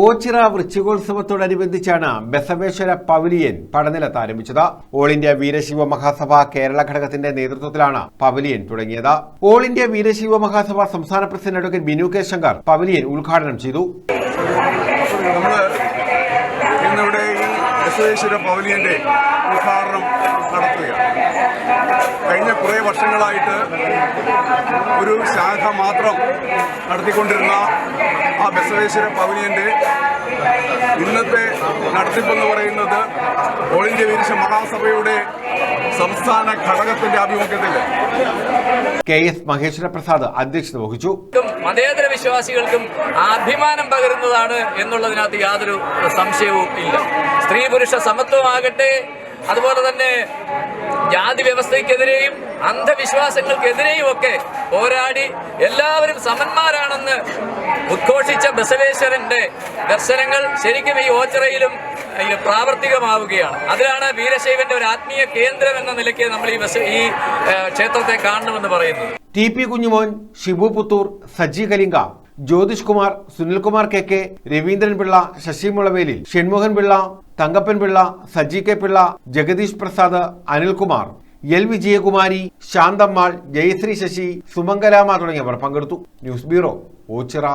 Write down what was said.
Ochira വൃശ്ചികോത്സവത്തോടനുബന്ധിച്ചാണ് Basaveshwara pavilion പടനിലത്ത് ആരംഭിച്ചത്. All India Veerashiva Mahasabha Kerala ഘടകത്തിന്റെ നേതൃത്വത്തിലാണ് പവലിയൻ തുടങ്ങിയത്. ഓൾ ഇന്ത്യ വീരശിവ മഹാസഭ സംസ്ഥാന president advocate Binu K Shankar pavilion ഉദ്ഘാടനം ചെയ്തു. ഇന്നിവിടെ ബസവേശ്വര ഉദ്ഘാടനം നടത്തുക വർഷങ്ങളായിട്ട് ഒരു ശാഖ മാത്രം നടത്തിക്കൊണ്ടിരുന്ന ആ ബസവേശ്വര പവനിയന്റെ ഇന്നത്തെ നടത്തിപ്പെന്ന് പറയുന്നത് ഓൾ ഇന്ത്യ വിരിച്ച മഹാസഭയുടെ സംസ്ഥാന ഘടകത്തിന്റെ ആഭിമുഖ്യത്തിൽ. കെ എസ് മഹേശ്വര പ്രസാദ് അധ്യക്ഷത വഹിച്ചു. മതേതര വിശ്വാസികൾക്കും അഭിമാനം പകരുന്നതാണ് എന്നുള്ളതിനകത്ത് യാതൊരു സംശയവും ഇല്ല. സ്ത്രീ പുരുഷ സമത്വമാകട്ടെ അതുപോലെ തന്നെ ജാതി വ്യവസ്ഥയ്ക്കെതിരെയും അന്ധവിശ്വാസങ്ങൾക്കെതിരെയും ഒക്കെ പോരാടി എല്ലാവരും സമന്മാരാണെന്ന് ഉദ്ഘോഷിച്ച ബസവേശ്വരന്റെ ദർശനങ്ങൾ ശരിക്കും ഈ ഓച്ചിറയിലും പ്രാവർത്തികമാവുകയാണ്. അതിലാണ് വീരശൈവന്റെ ഒരു ആത്മീയ കേന്ദ്രം എന്ന നിലയ്ക്ക് നമ്മൾ ഈ ബസ് ഈ ക്ഷേത്രത്തെ കാണണമെന്ന് പറയുന്നത്. T P Kunjumon Shibu Puthur Saji Jyothish Kumar Sunilkumar K K Raveendran Pillai Sasi Mulavelil Shanmukhan Pillai Thankappan Pillai Saji K Pillai Jagadeesh Prasad Anilkumar L Vijayakumari Santhammal Jayasree Sasi Sumangalama തുടങ്ങിയവർ പങ്കെടുത്തു. News bureau Ochira.